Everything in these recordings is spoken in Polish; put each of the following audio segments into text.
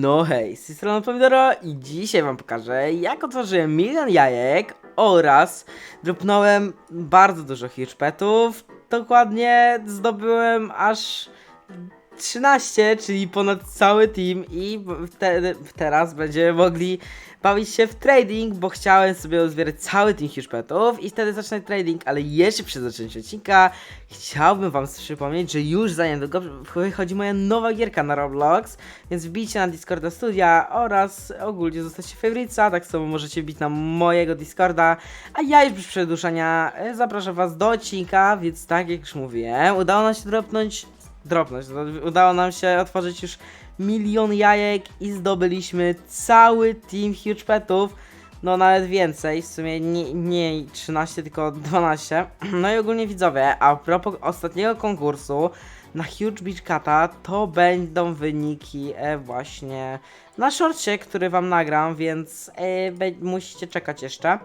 No hej, z tej strony Pomidoro i dzisiaj wam pokażę jak otworzyłem milion jajek oraz dropnąłem bardzo dużo huge petów. Dokładnie zdobyłem aż 13, czyli ponad cały team i wtedy, teraz będziemy mogli bawić się w trading, bo chciałem sobie uzbierać cały team huge petów i wtedy zacznę trading, ale jeszcze przed zaczęciem odcinka chciałbym wam przypomnieć, że już za niedługo wychodzi moja nowa gierka na Roblox, więc wbijcie na Discorda Studia oraz ogólnie zostaćcie favorite'a, tak samo możecie wbić na mojego Discorda, a ja już bez przedłużania e, zapraszam was do odcinka, więc tak jak już mówiłem, udało nam się dropnąć dropnąć. No, Udało nam się otworzyć już milion jajek i zdobyliśmy cały team Huge Petów. No nawet więcej, w sumie nie, nie 13, tylko 12. No i ogólnie widzowie, a propos ostatniego konkursu na Huge Beach Cata, to będą wyniki e, właśnie na shortcie, który wam nagram, więc e, musicie czekać jeszcze.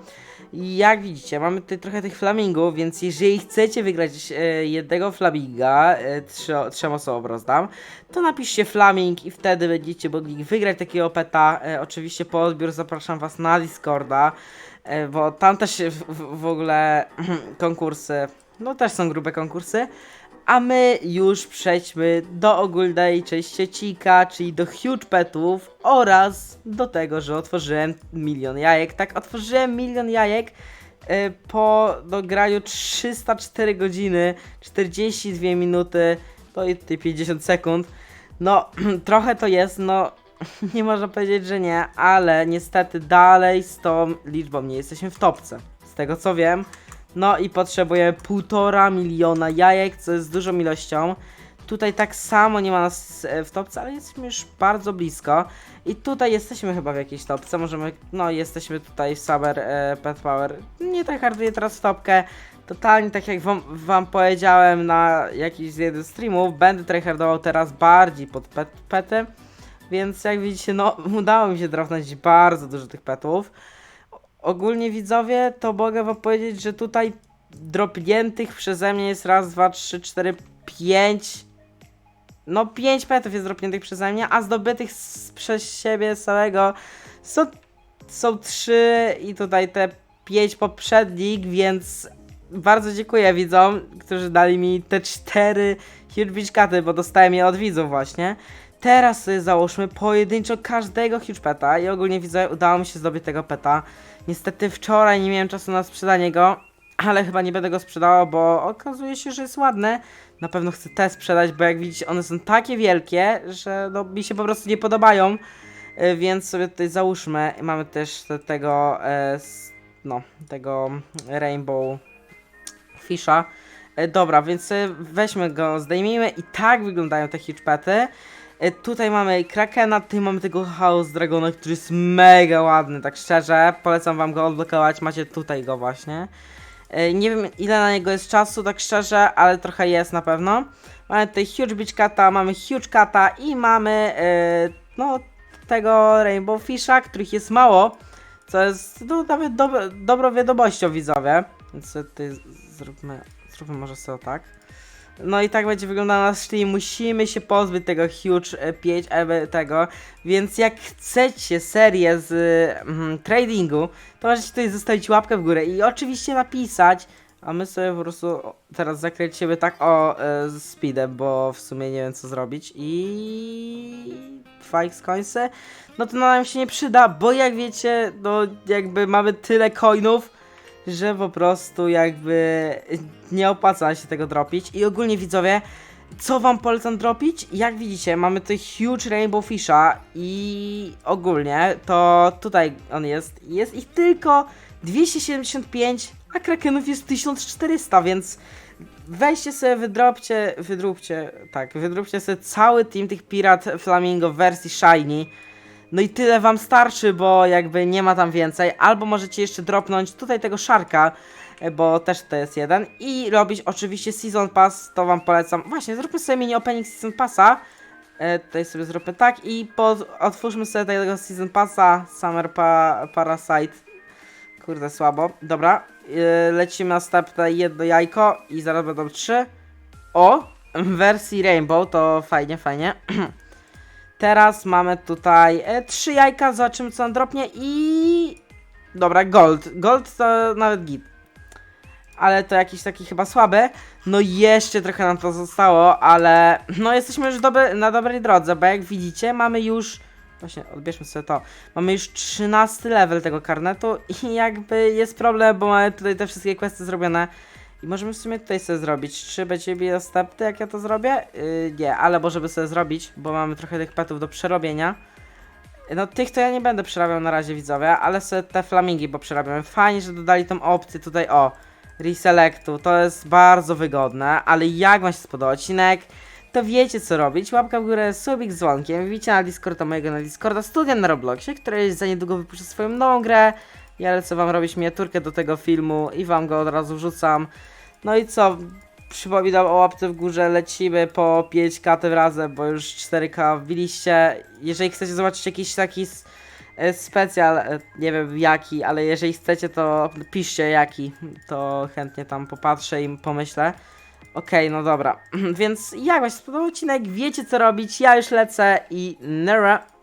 Jak widzicie, mamy tutaj trochę tych flamingów, więc jeżeli chcecie wygrać e, jednego flaminga, e, trzem osobom rozdam, to napiszcie flaming i wtedy będziecie mogli wygrać takiego peta. Oczywiście po odbiór zapraszam was na Discorda, bo tam też w, w ogóle konkursy, no też są grube konkursy. A my już przejdźmy do ogólnej części odcinka, czyli do huge petów oraz do tego, że otworzyłem milion jajek. Tak, otworzyłem milion jajek y, po dograniu 304 godziny, 42 minuty, to i tutaj 50 sekund. No, trochę to jest, no, nie można powiedzieć, że nie, ale niestety dalej z tą liczbą nie jesteśmy w topce. Z tego co wiem. No i potrzebujemy półtora miliona jajek, co jest dużą ilością. Tutaj tak samo nie ma nas e, w topce, ale jesteśmy już bardzo blisko. I tutaj jesteśmy chyba w jakiejś topce, możemy, no jesteśmy tutaj w Summer e, Pet Power. Nie tak harduję teraz w topkę. Totalnie tak jak wam, wam powiedziałem na jakiś z jeden streamów, będę tryhardował teraz bardziej pod pet, pety. Więc jak widzicie, no udało mi się drafnąć bardzo dużo tych petów. Ogólnie widzowie, to mogę wam powiedzieć, że tutaj dropniętych przeze mnie jest raz, dwa, trzy, cztery, pięć. No pięć petów jest dropniętych przeze mnie, a zdobytych z, przez siebie samego są, są trzy i tutaj te pięć poprzednich, więc bardzo dziękuję widzom, którzy dali mi te cztery huge beach bo dostałem je od widzów właśnie. Teraz sobie załóżmy pojedynczo każdego huge peta i ogólnie widzę, udało mi się zdobyć tego peta. Niestety wczoraj nie miałem czasu na sprzedanie go, ale chyba nie będę go sprzedała, bo okazuje się, że jest ładne. Na pewno chcę te sprzedać, bo jak widzicie one są takie wielkie, że no, mi się po prostu nie podobają. Y, Więc sobie tutaj załóżmy, mamy też te, tego, e, no, tego Rainbow Fisha. E, Dobra, więc e, weźmy go, zdejmijmy i tak wyglądają te huge pety. E, Tutaj mamy Krakena, tutaj mamy tego Chaos Dragona, który jest mega ładny, tak szczerze. Polecam wam go odblokować, macie tutaj go właśnie. E, Nie wiem ile na niego jest czasu, tak szczerze, ale trochę jest na pewno. Mamy tutaj Huge Beach Cata, mamy Huge Cata i mamy e, no tego Rainbow Fisha, których jest mało. Co jest no, nawet dob dobrą wiadomością widzowie. Więc tutaj zróbmy, zróbmy może sobie tak. No i tak będzie wyglądał nasz stream. Musimy się pozbyć tego huge e, 5 EB tego. Więc jak chcecie serię z mm, tradingu, to możecie tutaj zostawić łapkę w górę i oczywiście napisać. A my sobie po prostu teraz zakręć siebie tak o e, speedem, bo w sumie nie wiem co zrobić. I Fikes coinsy. No to nam się nie przyda, bo jak wiecie, no jakby mamy tyle coinów, że po prostu jakby nie opłaca się tego dropić. I ogólnie widzowie, co wam polecam dropić? Jak widzicie, mamy tutaj huge Rainbow Fisha i ogólnie to tutaj on jest. Jest ich tylko 275, a Krakenów jest 1400, więc weźcie sobie, wydropcie, wydróbcie, tak, wydróbcie sobie cały team tych Pirat Flamingo w wersji Shiny. No i tyle wam starczy, bo jakby nie ma tam więcej. Albo możecie jeszcze dropnąć tutaj tego szarka, e, bo też to jest jeden. I robić oczywiście Season Pass, to wam polecam. Właśnie, zróbmy sobie mini opening Season Passa. E, tutaj sobie zróbmy tak i pod, otwórzmy sobie tego Season Passa Summer pa, Parasite. Kurde, słabo. Dobra, e, lecimy następne jedno jajko i zaraz będą trzy. O, w wersji Rainbow, to fajnie, fajnie. teraz mamy tutaj e, trzy jajka, zobaczymy co on dropnie i... Dobra, gold. Gold to nawet git. Ale to jakiś taki chyba słaby. No jeszcze trochę nam to zostało, ale no jesteśmy już doby, na dobrej drodze, bo jak widzicie mamy już... Właśnie, odbierzmy sobie to. Mamy już 13 level tego karnetu i jakby jest problem, bo mamy tutaj te wszystkie questy zrobione. I możemy w sumie tutaj sobie zrobić. Czy będzie mi dostępny, jak ja to zrobię? Yy, nie, ale możemy sobie zrobić, bo mamy trochę tych petów do przerobienia. No tych to ja nie będę przerabiał na razie widzowie, ale sobie te flamingi bo przerabiamy. Fajnie, że dodali tą opcję tutaj, o, reselectu, to jest bardzo wygodne, ale jak wam się spodobał odcinek, to wiecie co robić, łapka w górę, subik z dzwonkiem, wbicie na Discorda mojego, na Discorda Studia na Robloxie, który za niedługo wypuszczę swoją nową grę, ja lecę wam robić miniaturkę do tego filmu i wam go od razu wrzucam. No i co, przypominam o łapce w górze, lecimy po 5k tym razem, bo już 4k wbiliście. Jeżeli chcecie zobaczyć jakiś taki e, specjal, e, nie wiem jaki, ale jeżeli chcecie to piszcie jaki, to chętnie tam popatrzę i pomyślę. Okej, no dobra, więc jak wam się spodobał odcinek, wiecie co robić, ja już lecę i nara.